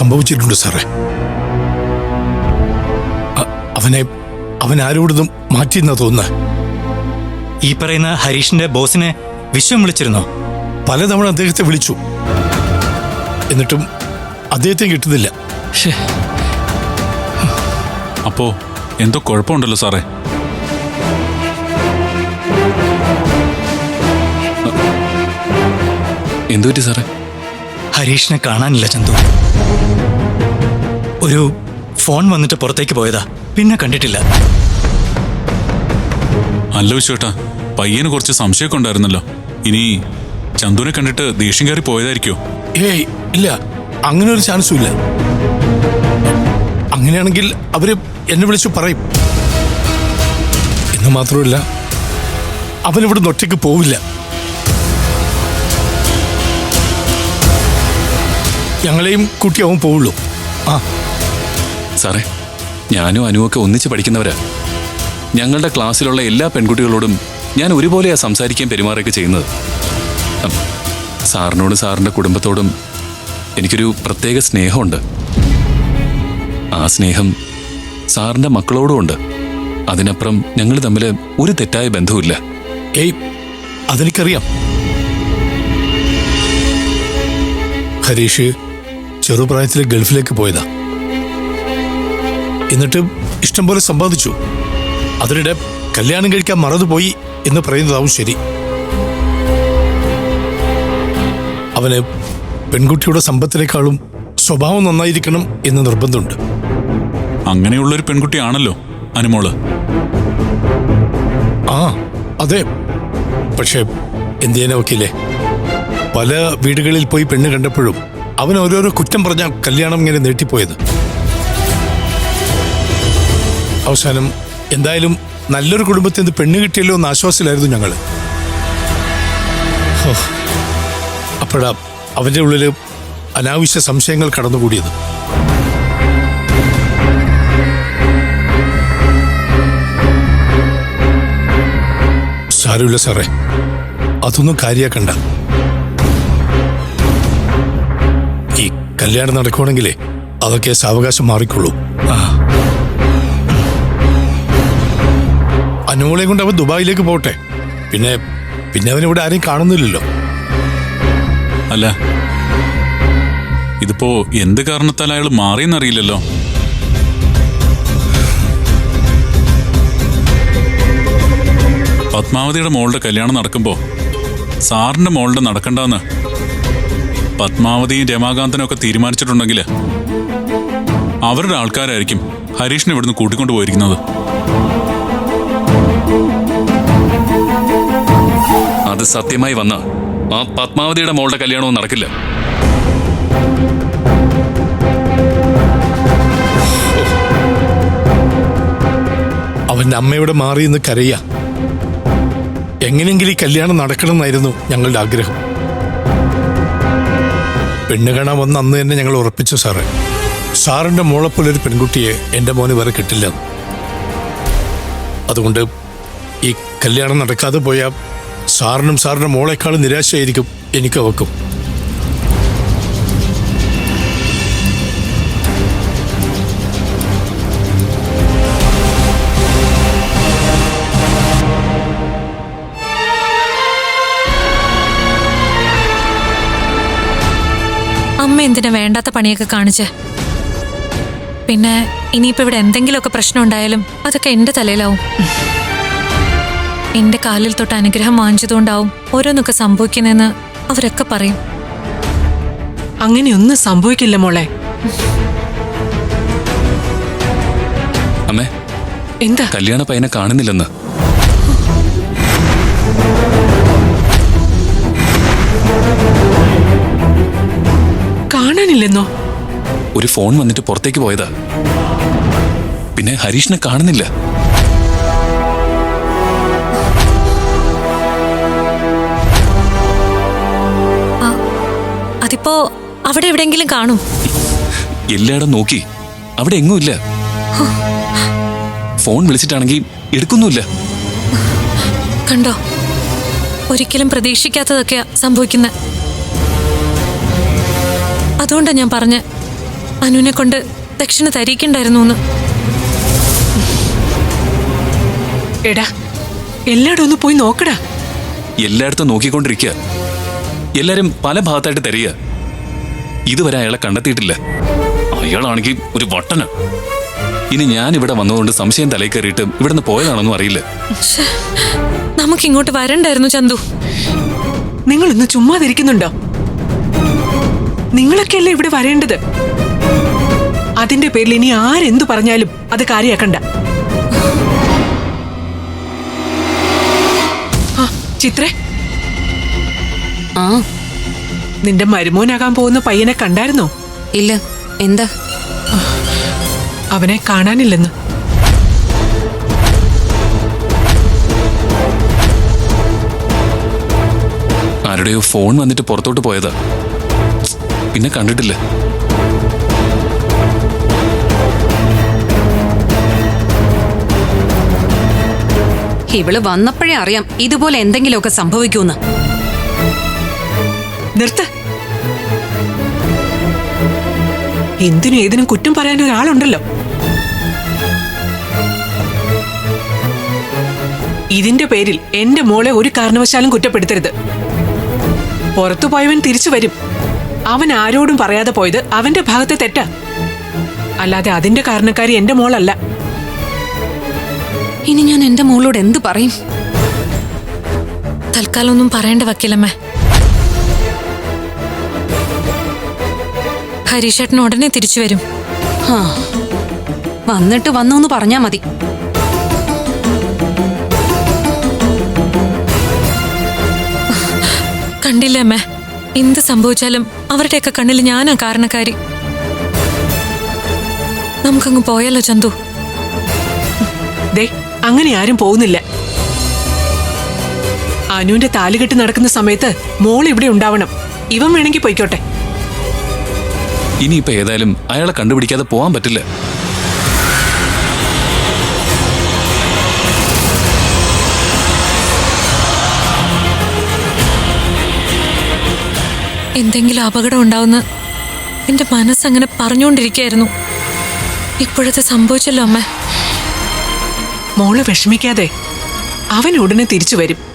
സംഭവിച്ചിട്ടുണ്ട് സാറേ. അവനെ അവൻ ആരോടും മാറ്റിയെന്നാ തോന്നുന്നത് ഈ പറയുന്ന ഹരീഷിന്റെ ബോസിനെ വിശ്വം വിളിച്ചിരുന്നോ? പലതവണ അദ്ദേഹത്തെ വിളിച്ചു. എന്നിട്ടും അദ്ദേഹത്തെ കിട്ടുന്നില്ല. അപ്പോ എന്തോ കുഴപ്പമുണ്ടല്ലോ സാറേ. എന്തു പറ്റി സാറേ? ഹരീഷിനെ കാണാനില്ല ചന്തു. ഒരു ഫോൺ വന്നിട്ട് പുറത്തേക്ക് പോയതാ. പിന്നെ കണ്ടിട്ടില്ല. അല്ല വിശ്വേട്ടാ പയ്യന് കുറച്ച് സംശയമൊക്കെ ഉണ്ടായിരുന്നല്ലോ. ഇനി ചന്തുവിനെ കണ്ടിട്ട് ദേഷ്യം കയറി പോയതായിരിക്കോ? ഏയ് ഇല്ല. അങ്ങനെ ഒരു ചാൻസും ഇല്ല. അങ്ങനെയാണെങ്കിൽ അവർ എന്നെ വിളിച്ചു പറയും. എന്ന് മാത്രമല്ല അവനിവിടെ ഒറ്റയ്ക്ക് പോവില്ല. ഞങ്ങളെയും കുട്ടി അവൻ പോവുള്ളൂ. ആ. സാറേ. ഞാനും അനുവൊക്കെ ഒന്നിച്ച് പഠിക്കുന്നവരാ. ഞങ്ങളുടെ ക്ലാസ്സിലുള്ള എല്ലാ പെൺകുട്ടികളോടും ഞാൻ ഒരുപോലെയാണ് സംസാരിക്കാൻ പെരുമാറുകയൊക്കെ ചെയ്യുന്നത്. സാറിനോട് സാറിന്റെ കുടുംബത്തോടും എനിക്കൊരു പ്രത്യേക സ്നേഹമുണ്ട്. ആ സ്നേഹം സാറിന്റെ മക്കളോടും ഉണ്ട്. അതിനപ്പുറം ഞങ്ങൾ തമ്മിൽ ഒരു തെറ്റായ ബന്ധവുമില്ല. ഏയ് അതെനിക്കറിയാം. ഹരീഷ് ചെറുപ്രായത്തിൽ ഗൾഫിലേക്ക് പോയതാ. എന്നിട്ട് ഇഷ്ടം പോലെ സമ്പാദിച്ചു. അതിനിടെ കല്യാണം കഴിക്കാൻ മറന്നുപോയി എന്ന് പറയുന്നതാവും ശരി. അവന് പെൺകുട്ടിയുടെ സമ്പത്തിനേക്കാളും സ്വഭാവം നന്നായിരിക്കണം എന്ന് നിർബന്ധമുണ്ട്. അങ്ങനെയുള്ളൊരു പെൺകുട്ടിയാണല്ലോ അനുമോൾ. ആ അതെ. പക്ഷേ എന്തിനാ വക്കീലേ? പല വീടുകളിൽ പോയി പെണ്ണ് കണ്ടപ്പോഴും അവൻ ഓരോരോ കുറ്റം പറഞ്ഞ കല്യാണം ഇങ്ങനെ നീട്ടിപ്പോയത്. അവസാനം എന്തായാലും നല്ലൊരു കുടുംബത്തിൽ നിന്ന് പെണ്ണ് കിട്ടിയല്ലോ എന്ന് ആശ്വാസത്തിലായിരുന്നു ഞങ്ങൾ അപ്പോഴാ അവന്റെ ഉള്ളിൽ അനാവശ്യ സംശയങ്ങൾ കടന്നുകൂടിയത്. സാരമില്ല സാറേ അതൊന്നും കാര്യാക്കണ്ട. ഈ കല്യാണം നടക്കുവാണെങ്കിലേ അതൊക്കെ സാവകാശം മാറിക്കൊള്ളൂ. ആ. അനുമോളെ കൊണ്ട് അവൻ ദുബായിലേക്ക് പോട്ടെ. പിന്നെ പിന്നെ അവനിവിടെ ആരെയും കാണുന്നില്ലല്ലോ. അല്ല ഇതിപ്പോ എന്ത് കാരണത്താൽ അയാൾ മാറിയെന്നറിയില്ലല്ലോ? പത്മാവതിയുടെ മോളുടെ കല്യാണം നടക്കുമ്പോ സാറിന്റെ മോളുടെ നടക്കണ്ടെന്ന് പത്മാവതിയും രമാകാന്തനും ഒക്കെ തീരുമാനിച്ചിട്ടുണ്ടെങ്കിൽ അവരുടെ ആൾക്കാരായിരിക്കും ഹരീഷിനെ ഇവിടുന്ന് കൂട്ടിക്കൊണ്ടു പോയിരിക്കുന്നത് അത് സത്യമായി വന്ന ആ പത്മാവതിയുടെ മോളുടെ കല്യാണവും നടക്കില്ല. അവന്റെ അമ്മയുടെ മാറി എന്ന് കരയ. എങ്ങനെയെങ്കിലും ഈ കല്യാണം നടക്കണമെന്നായിരുന്നു ഞങ്ങളുടെ ആഗ്രഹം. പെണ്ണ് കാണാൻ വന്ന അന്ന് തന്നെ ഞങ്ങൾ ഉറപ്പിച്ചു സാറേ. സാറിന്റെ മോളെപ്പോലൊരു പെൺകുട്ടിയെ എന്റെ മോന് വേറെ കിട്ടില്ല. അതുകൊണ്ട് ഈ കല്യാണം നടക്കാതെ പോയാൽ സാറിനും സാറിന്റെ മോളെക്കാളും നിരാശയായിരിക്കും എനിക്ക് അവക്കും. അമ്മ എന്തിനാ വേണ്ടാത്ത പണിയൊക്കെ കാണിച്ച്? പിന്നെ ഇനിയിപ്പോ ഇവിടെ എന്തെങ്കിലുമൊക്കെ പ്രശ്നം ഉണ്ടായാലും അതൊക്കെ എന്റെ തലയിലാവും. എന്റെ കാലിൽ തൊട്ട് അനുഗ്രഹം വാങ്ങിച്ചതുകൊണ്ടാവും ഓരോന്നൊക്കെ സംഭവിക്കുന്നതെന്ന് അവരൊക്കെ പറയും. അങ്ങനെയൊന്നും സംഭവിക്കില്ല മോളെ. അമ്മേ എന്താ? കല്യാണ പയ്യനെ കാണുന്നില്ലെന്ന്. കാണാനില്ലെന്നോ? ഒരു ഫോൺ വന്നിട്ട് പുറത്തേക്ക് പോയതാ. പിന്നെ ഹരീഷിനെ കാണുന്നില്ല. അതിപ്പോ അവിടെ എവിടെയെങ്കിലും കാണും. എല്ലായിടം നോക്കി. അവിടെ എങ്ങുമില്ല ഫോൺ വിളിച്ചിട്ടാണെങ്കിൽ എടുക്കുന്നുമില്ല. കണ്ടോ? ഒരിക്കലും പ്രതീക്ഷിക്കാത്തതൊക്കെയാ സംഭവിക്കുന്നത് അതുകൊണ്ടാ ഞാൻ പറഞ്ഞ അനുവിനെ കൊണ്ട് ദക്ഷിണ തരിക്കണ്ടായിരുന്നു എന്ന് എടാ എല്ലായിടം ഒന്ന് പോയി നോക്കടാ. എല്ലായിടത്തും നോക്കിക്കൊണ്ടിരിക്കുക എല്ലാരും പല ഭാഗത്തായിട്ട് തരിക ഇതുവരെ അയാളെ കണ്ടെത്തിയിട്ടില്ല. അയാളാണെങ്കിൽ ഒരു വട്ടന. ഇനി ഞാൻ ഇവിടെ വന്നതുകൊണ്ട് സംശയം തലയിൽ കയറിയിട്ട് ഇവിടുന്ന് പോയതാണെന്നും അറിയില്ല. നമുക്ക് ഇങ്ങോട്ട് വരണ്ടായിരുന്നു ചന്തു. നിങ്ങൾ ഇന്ന് ചുമ്മാതിരിക്കുന്നുണ്ടോ നിങ്ങളൊക്കെയല്ലേ ഇവിടെ വരേണ്ടത്? അതിന്റെ പേരിൽ ഇനി ആരെന്തു പറഞ്ഞാലും അത് കാര്യാക്കണ്ട. ചിത്രേ. ആ. നിന്റെ മരുമോനാകാൻ പോകുന്ന പയ്യനെ കണ്ടായിരുന്നോ? ഇല്ല. എന്താ? അവനെ കാണാനില്ലെന്ന്. ആരുടെയോ ഫോൺ വന്നിട്ട് പുറത്തോട്ട് പോയതാ. പിന്നെ കണ്ടിട്ടില്ല. ഇവൾ വന്നപ്പോഴേ അറിയാം ഇതുപോലെ എന്തെങ്കിലുമൊക്കെ സംഭവിക്കൂന്ന് നിർത്ത്. എന്തിനും ഏതിനും കുറ്റം പറയാൻ ഒരാളുണ്ടല്ലോ. ഇതിന്റെ പേരിൽ എന്റെ മോളെ ഒരു കാരണവശാലും കുറ്റപ്പെടുത്തരുത്. പുറത്തു പോയവൻ തിരിച്ചു വരും. അവൻ ആരോടും പറയാതെ പോയത് അവന്റെ ഭാഗത്തെ തെറ്റാ. അല്ലാതെ അതിന്റെ കാരണക്കാരി എന്റെ മോളല്ല. ഇനി ഞാൻ എന്റെ മോളോട് എന്ത് പറയും? തൽക്കാലം ഒന്നും പറയേണ്ട വക്കീലമ്മേ. ഹരീഷേട്ടൻ ഉടനെ തിരിച്ചു വരും. ആ വന്നിട്ട് വന്നു എന്ന് പറഞ്ഞാ മതി. കണ്ടില്ലേ അമ്മേ. എന്ത് സംഭവിച്ചാലും അവരുടെയൊക്കെ കണ്ണിൽ ഞാനാ കാരണക്കാരി. നമുക്കങ്ങ് പോയാലോ ചന്തു? ദേ അങ്ങനെ ആരും പോകുന്നില്ല. അനുവിന്റെ താലുകെട്ട് നടക്കുന്ന സമയത്ത് മോൾ ഇവിടെ ഉണ്ടാവണം. ഇവൻ വേണമെങ്കിൽ പൊയ്ക്കോട്ടെ. ഇനിയിപ്പോ ഏതായാലും അയാളെ കണ്ടുപിടിക്കാതെ പോവാൻ പറ്റില്ല. എന്തെങ്കിലും അപകടം ഉണ്ടാവുന്ന എന്റെ മനസ്സങ്ങനെ പറഞ്ഞുകൊണ്ടിരിക്കുകയായിരുന്നു. ഇപ്പോഴത്തെ സംഭവിച്ചല്ലോ അമ്മ. മോൾ വിഷമിക്കാതെ അവൻ ഉടനെ തിരിച്ചു വരും.